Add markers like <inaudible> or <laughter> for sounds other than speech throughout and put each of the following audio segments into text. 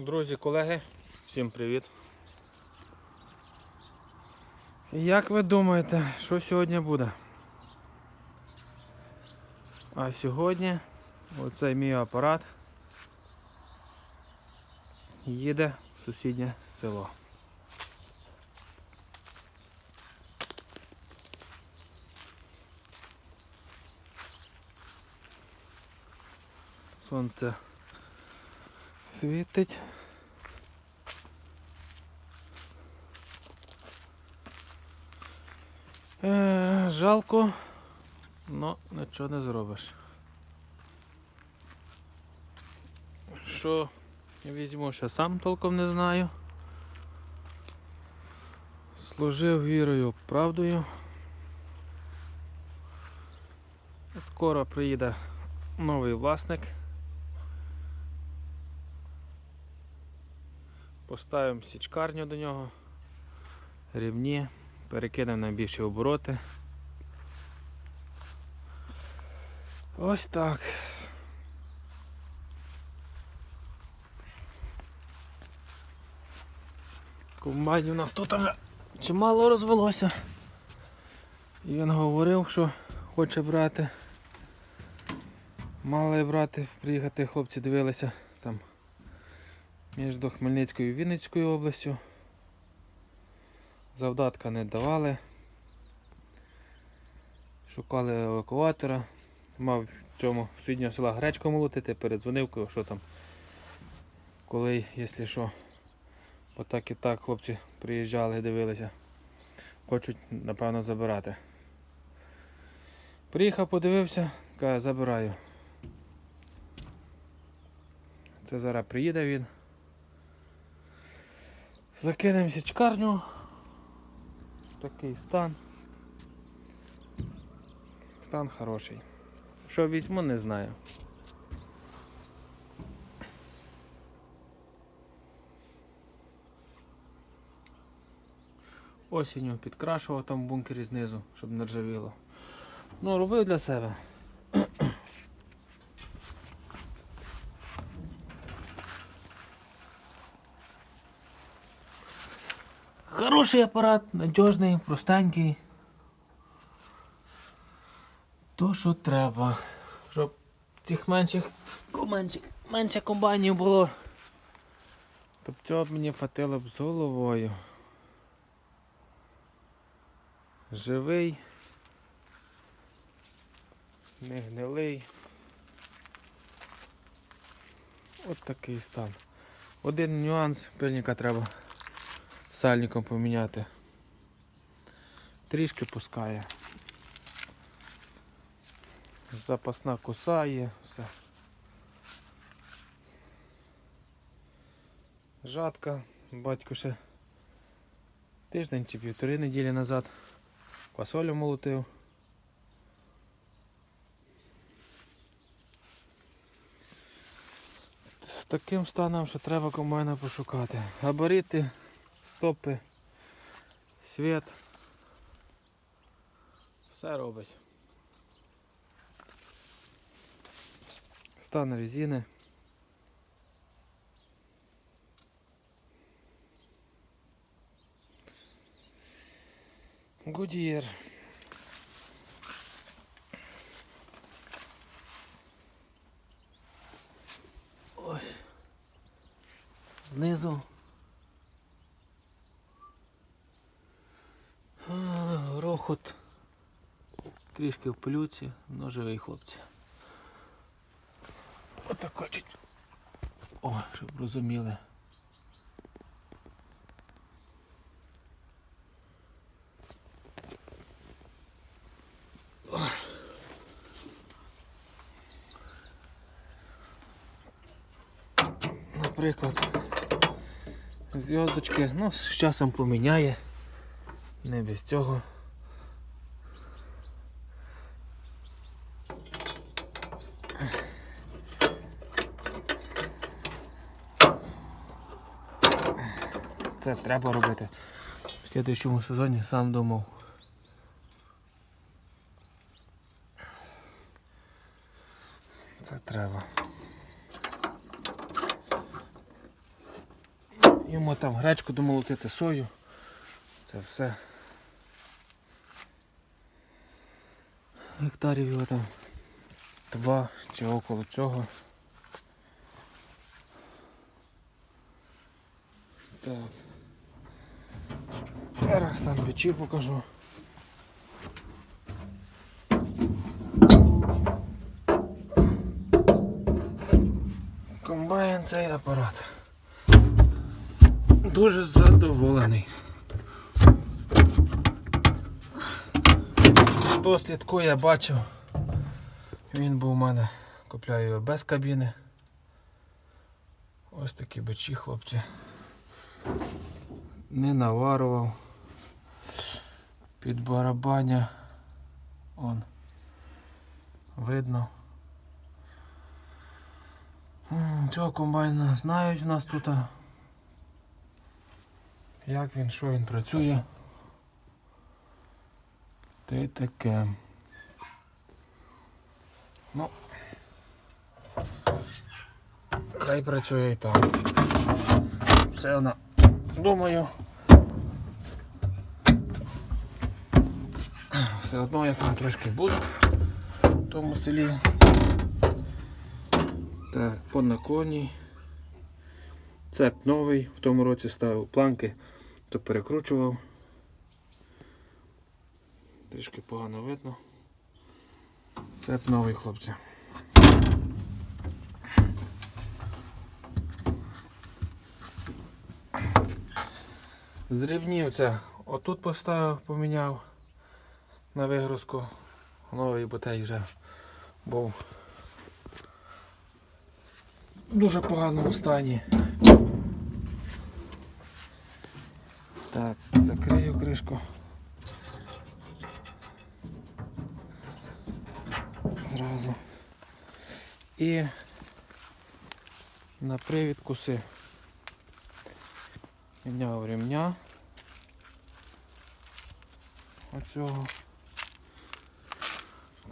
Друзі, колеги, всім привіт. Як ви думаєте, що сьогодні буде? А сьогодні оцей мій апарат їде в сусіднє село. Сонце світить. Е, жалко, але нічого не зробиш. Що візьму, ще сам толком не знаю. Служив вірою, правдою. Скоро приїде новий власник. Поставимо січкарню до нього, рівні, перекинемо на більші обороти. Ось так. Комбайн у нас тут вже чимало розвелося. І він говорив, що хоче брати. Мали брати, приїхати, хлопці дивилися там між Хмельницькою і Вінницькою областю. Завдатка не давали. Шукали евакуатора. Мав в цьому сусіднього села гречку молотити, передзвонив, що там. Коли, якщо що, бо так і так хлопці приїжджали, дивилися. Хочуть, напевно, забирати. Приїхав, подивився, каже, забираю. Це зараз приїде він. Закинемо січкарню. Такий стан. Стан хороший. Що візьму, не знаю. Осінню підкрашував там в бункері знизу, щоб не ржавіло. Ну, робив для себе. Хороший апарат, надіжний, простенький. То, що треба. Щоб цих менших, менше, менше комбайнів було. Тобто цього б мені хватило б з головою. Живий. Не гнилий. От такий стан. Один нюанс, пильника треба сальником поміняти. Трішки пускає. Запасна коса є, все. Жатка, батько ще тиждень чи півтори неділі назад квасолю молотив. З таким станом, що треба комбайна пошукати. Габарити, стопи, світ. Все робить. Стан резини. Гудієр. Ось. Знизу. Грохот. Трішки в пилюці, но живий хлопці. Отак хочуть. О, щоб розуміли. Наприклад, зв'язочки, ну, з часом поміняє. Не без цього. Це треба робити. В слідчому сезоні сам думав. Це треба. Йому там гречку домолотити, сою. Це все. Гектарів його там два чи около цього. Так. Зараз там печі покажу. Комбайн цей апарат. Дуже задоволений. Хто слідкує, бачив. Він був у мене, купляю його без кабіни. Ось такі бичі, хлопці. Не наварував. Під барабаня. Он. Видно. Цього комбайна знають у нас тут. Як він, що він працює. Й таке. Ну. Хай працює і там. Все одно. Думаю. Все одно я там трошки буду в тому селі. Так, по наклоні. Цеп новий, в тому році ставив планки, то перекручував. Трішки погано видно. Цеп новий, хлопці. Зрівнів це. Отут поставив, поміняв на вигрузку. Новий батей вже був в дуже поганому стані. Так, закрию кришку. Зразу. І на привід куси. Міняв ремня. Оцього.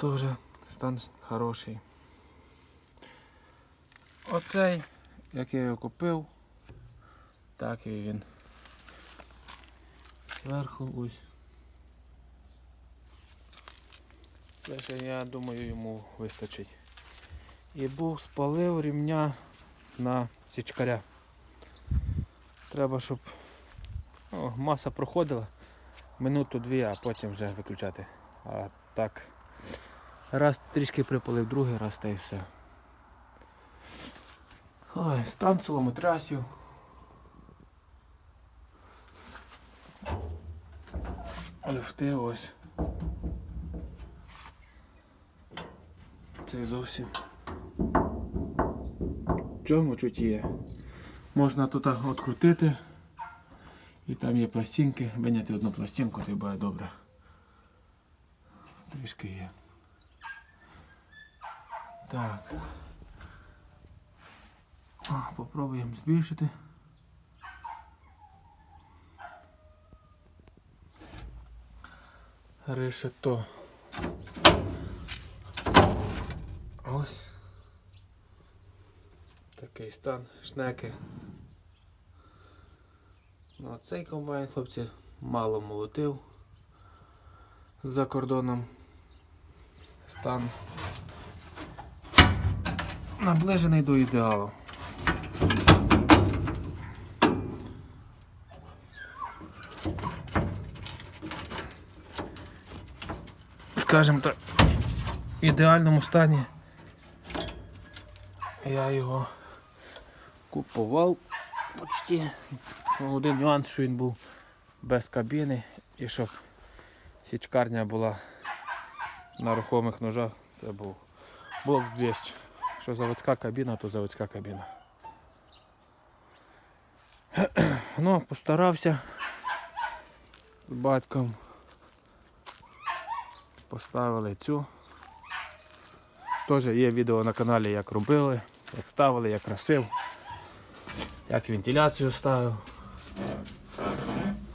Теж стан хороший. Оцей, як я його купив, так і він. Зверху ось. Це ще, я думаю, йому вистачить. І був спалив рівня на січкаря. Треба, щоб о, маса проходила минуту-дві, а потім вже виключати. А так. Раз трішки припалив, другий раз та й все. Ой, стан соломотрасів. Люфти ось. Це зовсім. Чому чуть є? Можна тут відкрутити. І там є пластинки. Виняти одну пластинку, то буде добре. Трішки є. Так. Попробуємо збільшити. Решето. Ось. Такий стан шнеки. Ну, а цей комбайн, хлопці, мало молотив за кордоном. Стан наближений до ідеалу. Скажімо так, в ідеальному стані я його купував почти. Один нюанс, що він був без кабіни і щоб січкарня була на рухомих ножах, це був блок 200. Що заводська кабіна, то заводська кабіна. <clears throat> Ну, постарався з батьком. Поставили цю. Теж є відео на каналі, як робили, як ставили, як красив, як вентиляцію ставив.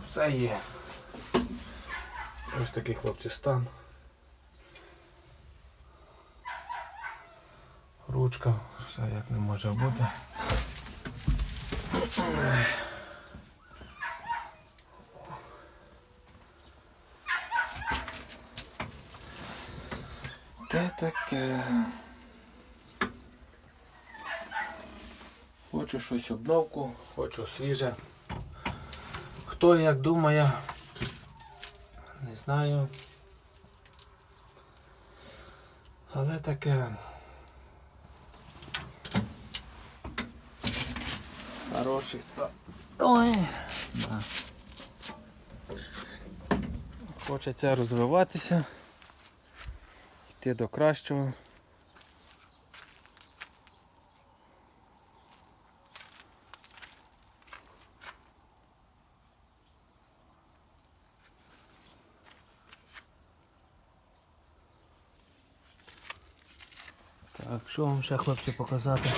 Все є. Ось такий хлопці стан. Ручка, все як не може бути. Та таке. Хочу щось обновку, хочу свіже. Хто як думає, не знаю. Але таке. Хороший став. Ой. Да. Хочеться розвиватися, йти до кращого. Так, що вам ще хлопці показати?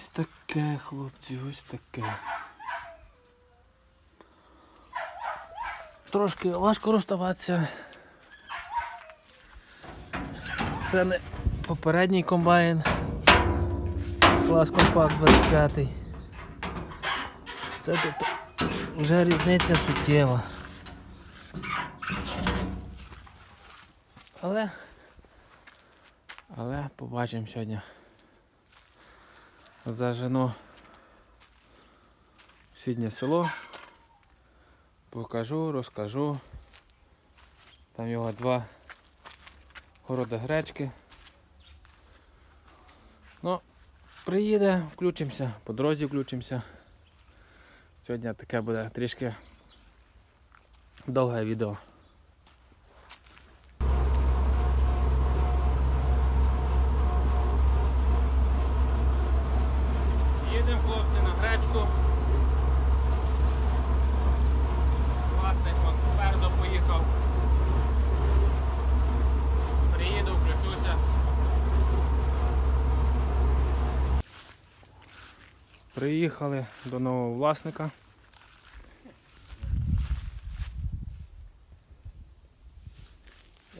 Ось таке, хлопці, ось таке. Трошки важко розставатися. Це не попередній комбайн. Клас компакт 25. Це тут вже різниця суттєва. Але але побачимо сьогодні. Зажену в сіднє село. Покажу, розкажу. Там його два города гречки. Ну, приїде, включимося, по дорозі включимося. Сьогодні таке буде трішки довге відео. Їдемо хлопці на гречку. Власник вон попереду поїхав. Приїду, включуся. Приїхали до нового власника.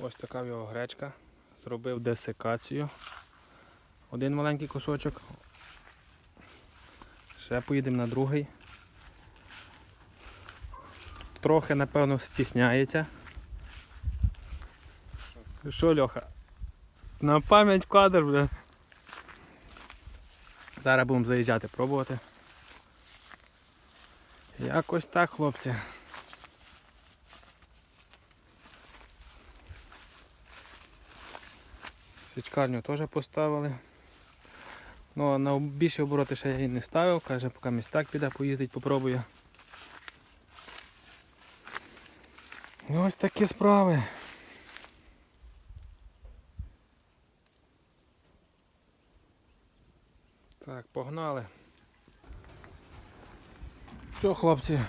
Ось така в його гречка. Зробив десикацію. Один маленький кусочок. Ще поїдемо на другий. Трохи, напевно, стісняється. Що, Льоха? На пам'ять кадр, бля. Зараз будемо заїжджати, пробувати. Якось так, хлопці. Свічкарню теж поставили. Ну, а на більші обороти ще я її не ставив, каже, поки місь так піде, поїздить, попробує. І ось такі справи. Так, погнали. Все, хлопці.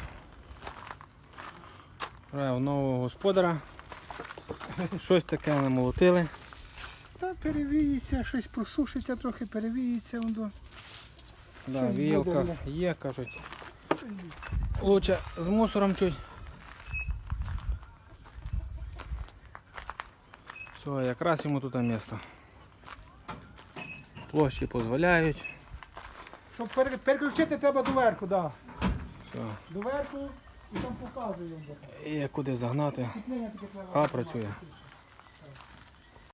Граю нового господара. <laughs> Щось таке намолотили. Та перевіється, щось просушиться, трохи перевіється. воно. Да, Щось віялка буде, є, кажуть. Лучше з мусором чуть. Все, якраз йому тут місто. Площі дозволяють. Щоб пере- переключити треба доверху, да. Все. Доверху і там показуємо. І куди загнати. А, працює.